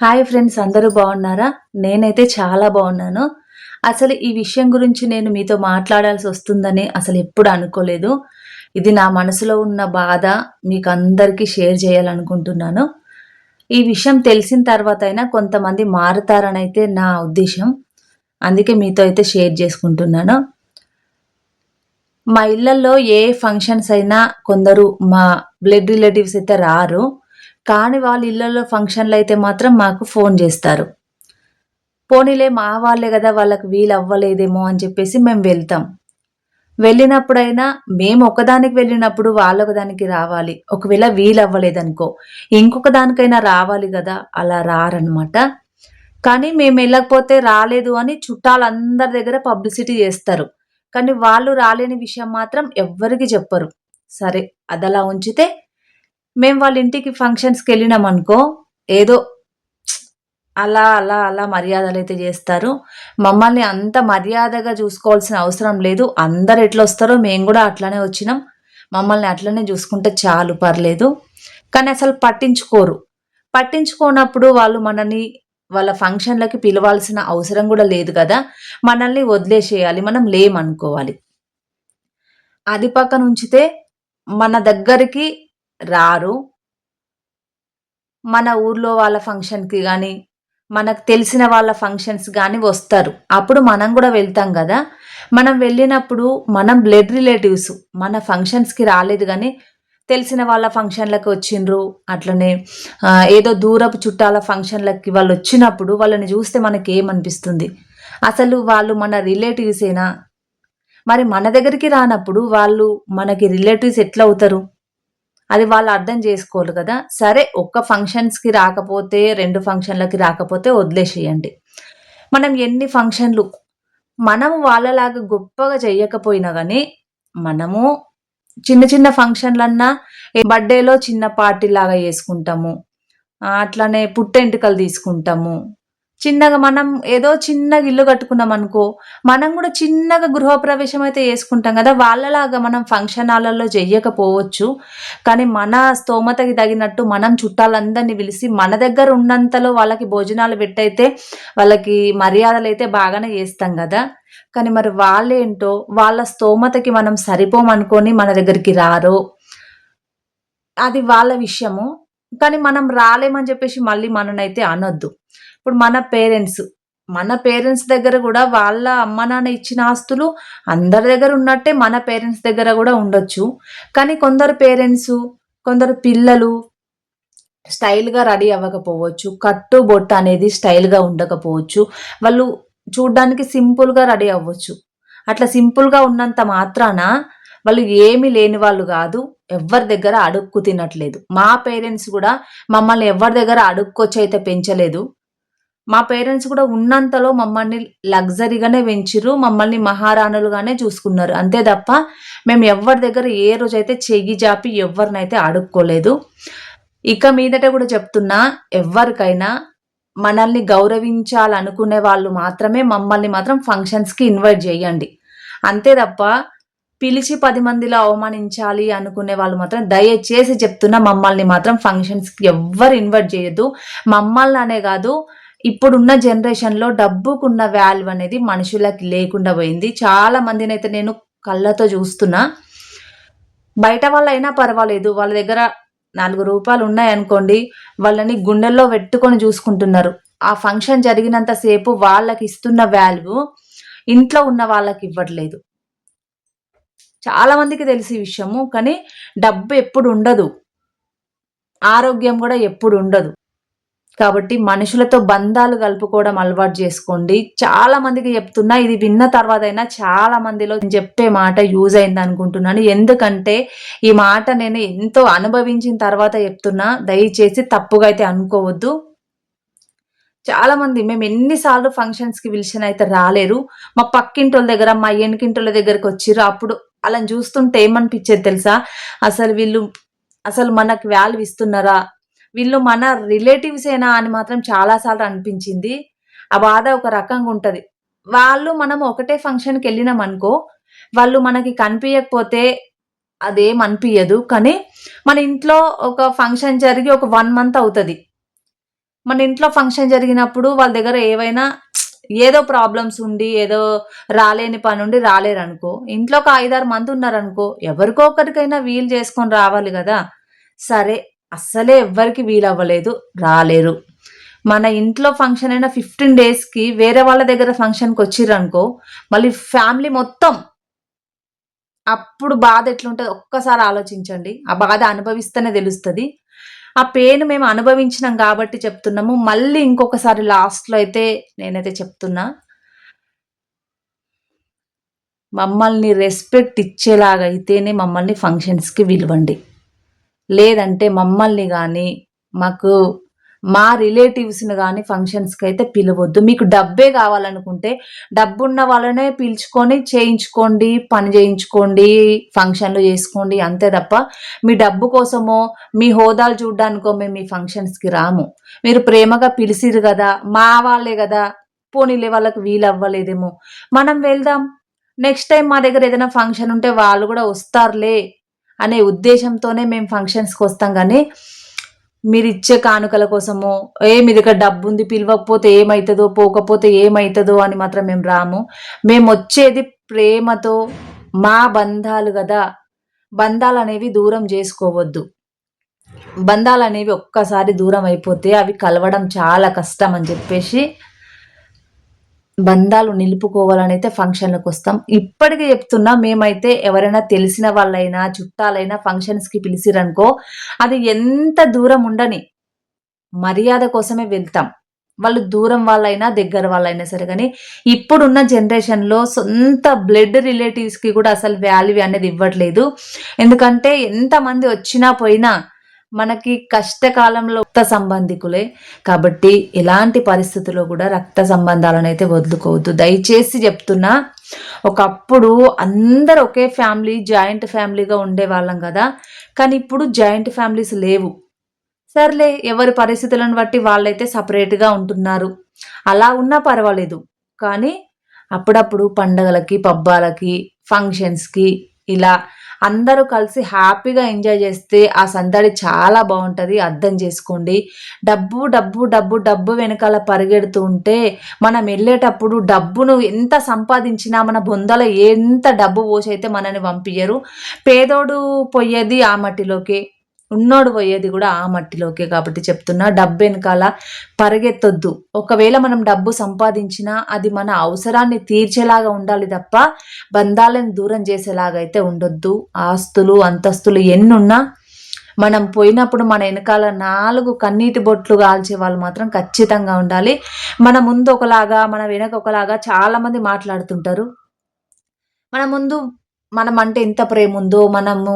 Hi friends అందరూ బాగున్నారా? నేనైతే చాలా బాగున్నాను. అసలు ఈ విషయం గురించి నేను మీతో మాట్లాడాల్సి వస్తుందని అసలు ఎప్పుడు అనుకోలేదు. ఇది నా మనసులో ఉన్న బాధ మీకు అందరికీ షేర్ చేయాలనుకుంటున్నాను. ఈ విషయం తెలిసిన తర్వాత అయినా కొంతమంది మారుతారనైతే నా ఉద్దేశం అందుకే మీతో అయితే షేర్ చేసుకుంటున్నాను. మా ఇళ్ళల్లో ఏ ఫంక్షన్స్ అయినా కొందరు మా బ్లడ్ రిలేటివ్స్ అయితే రారు. కానీ వాళ్ళ ఇళ్ళలో ఫంక్షన్‌లయితే మాత్రం మాకు ఫోన్ చేస్తారు పోనీలే మా వాళ్ళే కదా వాళ్ళకి వీలవ్వలేదేమో అని చెప్పేసి మేము వెళ్తాం. వెళ్ళినప్పుడైనా మేము ఒకదానికి వెళ్ళినప్పుడు వాళ్ళొకదానికి రావాలి. ఒకవేళ వీలవ్వలేదనుకో, ఇంకొక దానికైనా రావాలి కదా అలా రారనమాట. కానీ మేము వెళ్ళకపోతే రాలేదు అని చుట్టాలందరి దగ్గర పబ్లిసిటీ చేస్తారు కానీ వాళ్ళు రాలేని విషయం మాత్రం ఎవ్వరికి చెప్పరు. సరే అదలా ఉంచితే మేము వాళ్ళ ఇంటికి ఫంక్షన్స్కి వెళ్ళినాం అనుకో ఏదో అలా, అలా, అలా మర్యాదలు అయితే చేస్తారు మమ్మల్ని అంత మర్యాదగా చూసుకోవాల్సిన అవసరం లేదు. అందరు ఎట్లా వస్తారో మేము కూడా అట్లనే వచ్చినాం. మమ్మల్ని అట్లనే చూసుకుంటే చాలు పర్లేదు. కానీ అసలు పట్టించుకోరు. పట్టించుకోనప్పుడు వాళ్ళు మనని వాళ్ళ ఫంక్షన్‌లకి పిలవాల్సిన అవసరం కూడా లేదు కదా మనల్ని వదిలేసేయాలి. మనం లేమనుకోవాలి. అది పక్కన ఉంచితే మన దగ్గరికి రారు. మన ఊర్లో వాళ్ళ ఫంక్షన్‌కి కానీ మనకు తెలిసిన వాళ్ళ ఫంక్షన్స్ కానీ వస్తారు. అప్పుడు మనం గూడా వెళ్తాం గదా! మనం వెళ్ళినప్పుడు మనం బ్లడ్ రిలేటివ్స్. మన ఫంక్షన్స్‌కి రాలేదు గానీ, తెలిసిన వాళ్ళ ఫంక్షన్‌లకి వచ్చిండ్రు. అట్లనే ఆహ్, ఏదో దూరపు చుట్టాల ఫంక్షన్‌లకి వాళ్ళొచ్చినప్పుడు వాళ్ళని జూస్తే మనకేమనిపిస్తుంది? అసలు వాళ్ళు మన రిలేటివ్సేనా? మరి మన దగ్గరికి రానప్పుడు వాళ్ళు మనకి రిలేటివ్స్ ఎట్లవుతారు? అది వాళ్ళు అర్థం చేసుకోవాలి కదా సరే ఒక్క ఫంక్షన్స్‌కి రాకపోతే, రెండు ఫంక్షన్‌లకి రాకపోతే వదిలేసేయండి. మనం ఎన్ని ఫంక్షన్‌లు మనము వాళ్ళలాగా గొప్పగా చెయ్యకపోయినా కానీ మనము చిన్న చిన్న ఫంక్షన్‌లన్నా బర్త్‌డేలో చిన్న పార్టీలాగా చేసుకుంటాము. అట్లానే పుట్టెంటుకలు తీసుకుంటాము. చిన్నగా మనం ఏదో చిన్నగా ఇల్లు కట్టుకున్నాం అనుకో మనం కూడా చిన్నగా గృహప్రవేశం అయితే చేసుకుంటాం కదా వాళ్ళలాగా మనం ఫంక్షన్ హాల్లలో చెయ్యకపోవచ్చు. కానీ మన స్తోమతకి తగినట్టు మనం చుట్టాలందరినీ పిలిసి మన దగ్గర ఉన్నంతలో వాళ్ళకి భోజనాలు పెట్టయితే వాళ్ళకి మర్యాదలు అయితే బాగానే చేస్తాం కదా కానీ మరి వాళ్ళేంటో వాళ్ళ స్తోమతకి మనం సరిపోమనుకొని మన దగ్గరికి రారో అది వాళ్ళ విషయము. కానీ మనం రాలేమని చెప్పేసి మళ్ళీ మననైతే అనొద్దు. ఇప్పుడు మన పేరెంట్స్, మన పేరెంట్స్ దగ్గర కూడా వాళ్ళ అమ్మ, నాన్న ఇచ్చిన ఆస్తులు అందరి దగ్గర ఉన్నట్టే మన పేరెంట్స్ దగ్గర కూడా ఉండొచ్చు. కానీ కొందరు పేరెంట్స్ కొందరు పిల్లలు స్టైల్‌గా రెడీ అవ్వకపోవచ్చు. కట్టు, బొట్టు అనేది స్టైల్‌గా ఉండకపోవచ్చు. వాళ్ళు చూడ్డానికి సింపుల్‌గా రెడీ అవ్వచ్చు. అట్లా సింపుల్‌గా ఉన్నంత మాత్రాన వాళ్ళు ఏమి లేని వాళ్ళు కాదు ఎవరి దగ్గర అడుక్కు తినట్లేదు. మా పేరెంట్స్ కూడా మమ్మల్ని ఎవరి దగ్గర అడుక్కొచ్చయితే పెంచలేదు. మా పేరెంట్స్ కూడా ఉన్నంతలో మమ్మల్ని లగ్జరీగానే పెంచిర్రు. మమ్మల్ని మహారాణులుగానే చూసుకున్నారు. అంతే తప్ప మేము ఎవరి దగ్గర ఏ రోజైతే చెయ్యి జాపి ఎవ్వరినైతే అడుక్కోలేదు. ఇక మీదట కూడా చెప్తున్నా ఎవ్వరికైనా మనల్ని గౌరవించాలనుకునే వాళ్ళు మాత్రమే మమ్మల్ని మాత్రం ఫంక్షన్స్‌కి ఇన్వైట్ చేయండి అంతే తప్ప పిలిచి పది మందిలో అవమానించాలి అనుకునే వాళ్ళు మాత్రం దయచేసి చెప్తున్నా మమ్మల్ని మాత్రం ఫంక్షన్స్‌కి ఎవ్వరు ఇన్వైట్ చేయదు మమ్మల్ని అనే కాదు ఇప్పుడున్న జనరేషన్‌లో డబ్బుకున్న వాల్యూ అనేది మనుషులకి లేకుండా పోయింది. చాలా మందినైతే నేను కళ్ళతో చూస్తున్నా బయట వాళ్ళైనా పర్వాలేదు. వాళ్ళ దగ్గర నాలుగు రూపాయలు ఉన్నాయనుకోండి, వాళ్ళని గుండెల్లో పెట్టుకొని చూసుకుంటున్నారు ఆ ఫంక్షన్ జరిగినంత సేపు వాళ్ళకిస్తున్న వాల్యూ ఇంట్లో ఉన్న వాళ్ళకివ్వట్లేదు. చాలా మందికి తెలుసు విషయము. కానీ డబ్బు ఎప్పుడు ఉండదు ఆరోగ్యం కూడా ఎప్పుడు ఉండదు కాబట్టి మనుషులతో బంధాలు కలుపుకోవడం అలవాటు చేసుకోండి చాలా మందికి చెప్తున్నా ఇది విన్న తర్వాత అయినా చాలా మందిలో చెప్పే మాట యూజ్ అయిందనుకుంటున్నాను. ఎందుకంటే ఈ మాట నేను ఎంతో అనుభవించిన తర్వాత చెప్తున్నా. దయచేసి తప్పుగా అయితే అనుకోవద్దు. చాలా మంది మేము ఎన్నిసార్లు ఫంక్షన్స్‌కి పిలిచిన అయితే రాలేరు. మా పక్కింటోళ్ళ దగ్గర, మా ఎనికింటోళ్ళ దగ్గరకు వచ్చిర్రు అప్పుడు అలా చూస్తుంటే ఏమనిపించేది తెలుసా? అసలు వీళ్ళు అసలు మనకు వాల్యూ ఇస్తున్నారా? వీళ్ళు మన రిలేటివ్సేనా అని మాత్రం చాలాసార్లు అనిపించింది. ఆ బాధ ఒక రకంగా ఉంటుంది. వాళ్ళు మనం ఒకటే ఫంక్షన్కి వెళ్ళినాం అనుకో వాళ్ళు మనకి కనిపించకపోతే అదేం అనిపించదు కానీ మన ఇంట్లో ఒక ఫంక్షన్ జరిగి ఒక వన్ మంత్ అవుతుంది. మన ఇంట్లో ఫంక్షన్ జరిగినప్పుడు వాళ్ళ దగ్గర ఏవైనా ఏదో ప్రాబ్లమ్స్ ఉండి ఏదో రాలేని పని ఉండి రాలేరనుకో ఇంట్లో ఒక ఐదారు మంది ఉన్నారనుకో ఎవరికో ఒకరికైనా వీలు చేసుకొని రావాలి కదా. సరే అస్సలే ఎవ్వరికి వీలవ్వలేదు రాలేరు. మన ఇంట్లో ఫంక్షన్ అయిన ఫిఫ్టీన్ డేస్కి వేరే వాళ్ళ దగ్గర ఫంక్షన్కి వచ్చిర్రనుకో మళ్ళీ ఫ్యామిలీ మొత్తం అప్పుడు బాధ ఎట్లుంటుంది? ఒక్కసారి ఆలోచించండి. ఆ బాధ అనుభవిస్తేనే తెలుస్తుంది. ఆ పెయిన్ మేము అనుభవించినాం కాబట్టి చెప్తున్నాము. మళ్ళీ ఇంకొకసారి లాస్ట్లో అయితే నేనైతే చెప్తున్నా. మమ్మల్ని రెస్పెక్ట్ ఇచ్చేలాగా అయితేనే మమ్మల్ని ఫంక్షన్స్కి విలువండి. లేదంటే మమ్మల్ని కానీ మాకు మా రిలేటివ్స్ని కానీ ఫంక్షన్స్కి అయితే పిలవద్దు. మీకు డబ్బే కావాలనుకుంటే డబ్బున్న వాళ్ళనే పిలుచుకొని చేయించుకోండి పని చేయించుకోండి ఫంక్షన్లు చేసుకోండి అంతే తప్ప మీ డబ్బు కోసమో మీ హోదాలు చూడడానికో మేము మీ ఫంక్షన్స్కి రాము. మీరు ప్రేమగా పిలిచిరు కదా మా వాళ్ళే కదా పోనీలే వాళ్ళకి వీలు అవ్వలేదేమో మనం వెళ్దాం. నెక్స్ట్ టైం మా దగ్గర ఏదైనా ఫంక్షన్ ఉంటే వాళ్ళు కూడా వస్తారులే. అనే ఉద్దేశంతోనే మేము ఫంక్షన్స్కి వస్తాం కానీ మీరు ఇచ్చే కానుకల కోసము ఏ మీ దగ్గర డబ్బు ఉంది పిలవకపోతే ఏమవుతుందో పోకపోతే ఏమవుతుందో అని మాత్రం మేము రాము. మేము వచ్చేది ప్రేమతో మా బంధాలు కదా. బంధాలు అనేవి దూరం చేసుకోవద్దు. బంధాలు అనేవి ఒక్కసారి దూరం అయిపోతే అవి కలవడం చాలా కష్టం అని చెప్పేసి బంధాలు నిలుపుకోవాలని అయితే ఫంక్షన్లకు వస్తాం. ఇప్పటికీ చెప్తున్నా మేమైతే ఎవరైనా తెలిసిన వాళ్ళైనా చుట్టాలైనా ఫంక్షన్స్కి పిలిచిరనుకో అది ఎంత దూరం ఉండని మర్యాద కోసమే వెళ్తాం. వాళ్ళు దూరం వాళ్ళైనా దగ్గర వాళ్ళైనా సరే కానీ ఇప్పుడున్న జనరేషన్లో సొంత బ్లడ్ రిలేటివ్స్కి కూడా అసలు వాల్యూ అనేది ఇవ్వట్లేదు. ఎందుకంటే ఎంతమంది వచ్చినా పోయినా మనకి కష్టకాలంలో రక్త సంబంధికులే. కాబట్టి ఎలాంటి పరిస్థితుల్లో కూడా రక్త సంబంధాలను అయితే వదులుకోవద్దు. దయచేసి చెప్తున్నా ఒకప్పుడు అందరు ఒకే ఫ్యామిలీ జాయింట్ ఫ్యామిలీగా ఉండేవాళ్ళం కదా. కానీ ఇప్పుడు జాయింట్ ఫ్యామిలీస్ లేవు. సర్లే ఎవరి పరిస్థితులను బట్టి వాళ్ళైతే సపరేట్గా ఉంటున్నారు. అలా ఉన్నా పర్వాలేదు. కానీ అప్పుడప్పుడు పండగలకి పబ్బాలకి ఫంక్షన్స్కి ఇలా అందరూ కలిసి హ్యాపీగా ఎంజాయ్ చేస్తే ఆ సందడి చాలా బాగుంటుంది అర్థం చేసుకోండి. డబ్బు డబ్బు డబ్బు డబ్బు వెనకాల పరిగెడుతూ ఉంటే మనం వెళ్ళేటప్పుడు డబ్బును ఎంత సంపాదించినా మన బొందలో ఎంత డబ్బు పోసైతే మనని పంపించరు పేదోడు పోయేది ఆ మట్టిలోకి. ఉన్నోడు పోయేది కూడా ఆ మట్టిలోకే కాబట్టి చెప్తున్నా. డబ్బు వెనకాల పరిగెత్తొద్దు. ఒకవేళ మనం డబ్బు సంపాదించినా అది మన అవసరాన్ని తీర్చేలాగా ఉండాలి తప్ప బంధాలను దూరం చేసేలాగా అయితే ఉండొద్దు. ఆస్తులు అంతస్తులు ఎన్నున్నా మనం పోయినప్పుడు మన వెనకాల నాలుగు కన్నీటి బొట్లు కాల్చే వాళ్ళు మాత్రం ఖచ్చితంగా ఉండాలి. మన ముందు ఒకలాగా మన వెనక ఒకలాగా చాలామంది మాట్లాడుతుంటారు. మన ముందు మనం అంటే ఎంత ప్రేమ ఉందో మనము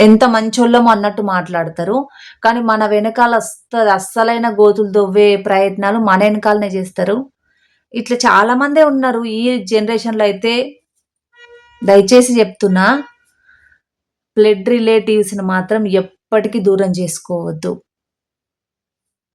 ఎంత మంచోళ్ళము అన్నట్టు మాట్లాడతారు. కానీ మన వెనకాల వస్తుంది అస్సలైన గోతులు దొవ్వే ప్రయత్నాలు మన వెనకాలనే చేస్తారు. ఇట్లా చాలామందే ఉన్నారు ఈ జనరేషన్లో అయితే. దయచేసి చెప్తున్నా బ్లడ్ రిలేటివ్స్ని మాత్రం ఎప్పటికీ దూరం చేసుకోవద్దు.